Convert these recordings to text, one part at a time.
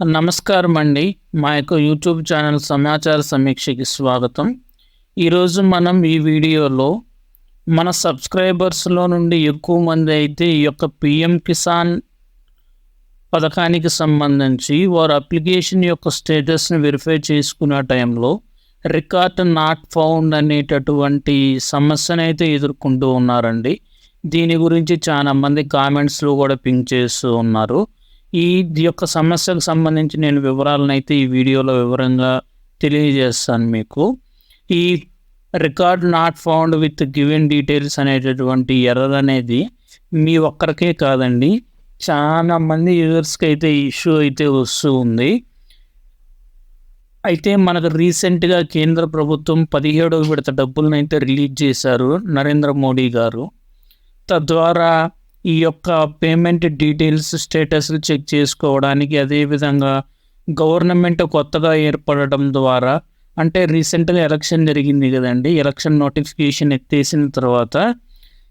నమస్కారం అండి మా యొక్క యూట్యూబ్ ఛానల్ సమాచార సమీక్షకి స్వాగతం. ఈరోజు మనం ఈ వీడియోలో మన సబ్స్క్రైబర్స్లో నుండి ఎక్కువ మంది అయితే ఈ యొక్క పిఎం కిసాన్ పథకానికి సంబంధించి వారు అప్లికేషన్ యొక్క స్టేటస్ని వెరిఫై చేసుకునే టైంలో రికార్డ్ నాట్ ఫౌండ్ అనేటటువంటి సమస్యను అయితే ఎదుర్కొంటూ ఉన్నారండి. దీని గురించి చాలా మంది కామెంట్స్లో కూడా పింక్ చేస్తూ ఉన్నారు. ఈ యొక్క సమస్యకు సంబంధించి నేను వివరాలను అయితే ఈ వీడియోలో వివరంగా తెలియజేస్తాను మీకు. ఈ record not found with given details అనేటటువంటి ఎర్రర్ అనేది మీ ఒక్కరికే కాదండి. చాలా మంది యూజర్స్కి అయితే ఇష్యూ అయితే వస్తూ ఉంది. అయితే మనకు రీసెంట్గా కేంద్ర ప్రభుత్వం పదిహేడవ విడత డబ్బులను అయితే రిలీజ్ చేశారు నరేంద్ర మోడీ గారు. తద్వారా ఈ యొక్క పేమెంట్ డీటెయిల్స్ స్టేటస్లు చెక్ చేసుకోవడానికి అదేవిధంగా గవర్నమెంట్ కొత్తగా ఏర్పడడం ద్వారా అంటే రీసెంట్గా ఎలక్షన్ జరిగింది కదండి ఎలక్షన్ నోటిఫికేషన్ ఎత్తేసిన తర్వాత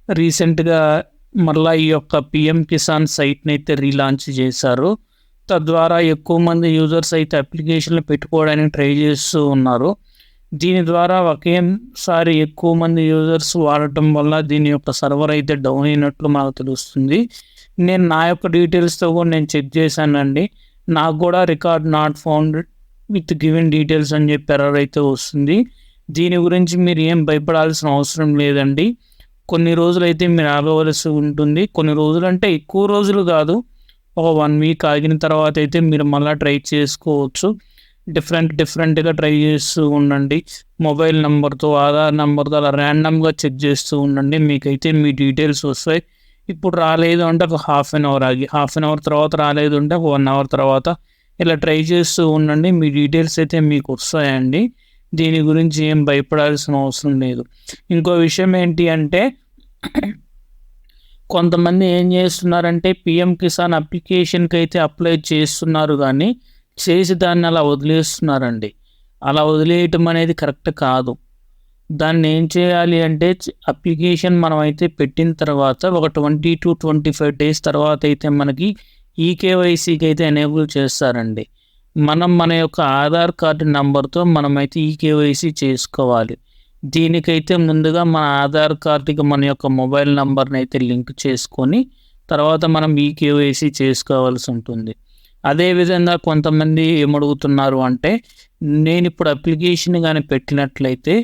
రీసెంట్గా మళ్ళీ ఈ యొక్క పిఎం కిసాన్ సైట్ని అయితే రీలాంచ్ చేశారు. తద్వారా ఎక్కువ మంది యూజర్స్ అయితే అప్లికేషన్లు పెట్టుకోవడానికి ట్రై చేస్తూ ఉన్నారు. దీని ద్వారా ఒకేసారి ఎక్కువ మంది యూజర్స్ వాడటం వల్ల దీని యొక్క సర్వర్ అయితే డౌన్ అయినట్లు మాకు తెలుస్తుంది. నేను నా యొక్క డీటెయిల్స్తో కూడా నేను చెక్ చేశానండి. నాకు కూడా record not found with given details అని చెప్పి ఎర్రర్ అయితే వస్తుంది. దీని గురించి మీరు ఏం భయపడాల్సిన అవసరం లేదండి. కొన్ని రోజులు అయితే మీరు ఆగవలసి ఉంటుంది. కొన్ని రోజులు అంటే ఎక్కువ రోజులు కాదు. ఒక వన్ వీక్ ఆగిన తర్వాత అయితే మీరు మళ్ళీ ట్రై చేసుకోవచ్చు. డిఫరెంట్ డిఫరెంట్గా ట్రై చేస్తూ ఉండండి. మొబైల్ నెంబర్తో ఆధార్ నెంబర్తో అలా ర్యాండమ్గా చెక్ చేస్తూ ఉండండి. మీకైతే మీ డీటెయిల్స్ వస్తాయి. ఇప్పుడు రాలేదు అంటే ఒక హాఫ్ అన్ అవర్ ఆగి హాఫ్ అన్ అవర్ తర్వాత రాలేదు అంటే ఒక వన్ అవర్ తర్వాత ఇలా ట్రై చేస్తూ ఉండండి. మీ డీటెయిల్స్ అయితే మీకు వస్తాయండి. దీని గురించి ఏం భయపడాల్సిన అవసరం లేదు. ఇంకో విషయం ఏంటి అంటే కొంతమంది ఏం చేస్తున్నారంటే పిఎం కిసాన్ అప్లికేషన్కి అయితే అప్లై చేస్తున్నారు కానీ చేసి దాన్ని అలా వదిలేస్తున్నారండి. అలా వదిలేయటం అనేది కరెక్ట్ కాదు. దాన్ని ఏం చేయాలి అంటే అప్లికేషన్ మనం అయితే పెట్టిన తర్వాత ఒక twenty to twenty five days తర్వాత అయితే మనకి ఈకేవైసీకి అయితే ఎనేబుల్ చేస్తారండి. మనం మన యొక్క ఆధార్ కార్డు నెంబర్తో మనమైతే ఈకేవైసీ చేసుకోవాలి. దీనికైతే ముందుగా మన ఆధార్ కార్డుకి మన యొక్క మొబైల్ నెంబర్ని అయితే లింక్ చేసుకొని తర్వాత మనం ఈకేవైసీ చేసుకోవాల్సి ఉంటుంది. అదేవిధంగా కొంతమంది ఏమడుగుతున్నారు అంటే నేను ఇప్పుడు అప్లికేషన్ కానీ పెట్టినట్లయితే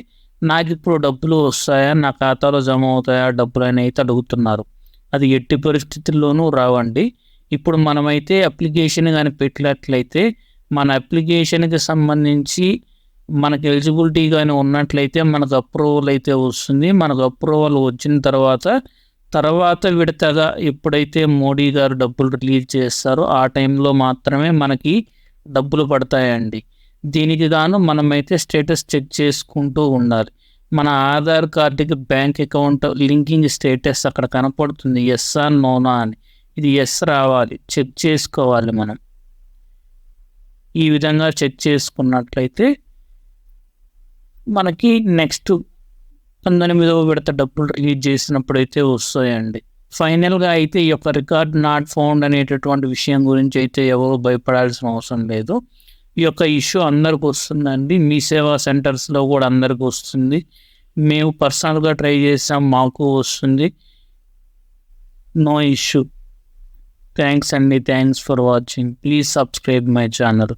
నాకు ఇప్పుడు డబ్బులు వస్తాయా నా ఖాతాలో జమ అవుతాయా డబ్బులు అని అయితే అడుగుతున్నారు. అది ఎట్టి పరిస్థితుల్లోనూ రావండి. ఇప్పుడు మనమైతే అప్లికేషన్ కానీ పెట్టినట్లయితే మన అప్లికేషన్కి సంబంధించి మనకు ఎలిజిబిలిటీ కానీ ఉన్నట్లయితే మనకు అప్రూవల్ అయితే వస్తుంది. మనకు అప్రూవల్ వచ్చిన తర్వాత తర్వాత విడతగా ఎప్పుడైతే మోడీ గారు డబ్బులు రిలీజ్ చేస్తారో ఆ టైంలో మాత్రమే మనకి డబ్బులు పడతాయండి. దీనికి గాను మనమైతే స్టేటస్ చెక్ చేసుకుంటూ ఉండాలి. మన ఆధార్ కార్డుకి బ్యాంక్ అకౌంట్ లింకింగ్ స్టేటస్ అక్కడ కనపడుతుంది. ఎస్ ఆర్ నోనా అని. ఇది ఎస్ రావాలి. చెక్ చేసుకోవాలి మనం. ఈ విధంగా చెక్ చేసుకున్నట్లయితే మనకి నెక్స్ట్ పంతొమ్మిదవ విడత డబ్బులు రిలీజ్ చేసినప్పుడు అయితే వస్తాయండి. ఫైనల్గా అయితే ఈ యొక్క రికార్డ్ నాట్ ఫౌండ్ అనేటటువంటి విషయం గురించి అయితే ఎవరు భయపడాల్సిన అవసరం లేదు. ఈ యొక్క ఇష్యూ అందరికి వస్తుందండి. మీ సేవా సెంటర్స్లో కూడా అందరికి వస్తుంది. మేము పర్సనల్గా ట్రై చేసాం మాకు వస్తుంది. నో ఇష్యూ థ్యాంక్స్ అండి. Thanks for watching please subscribe my channel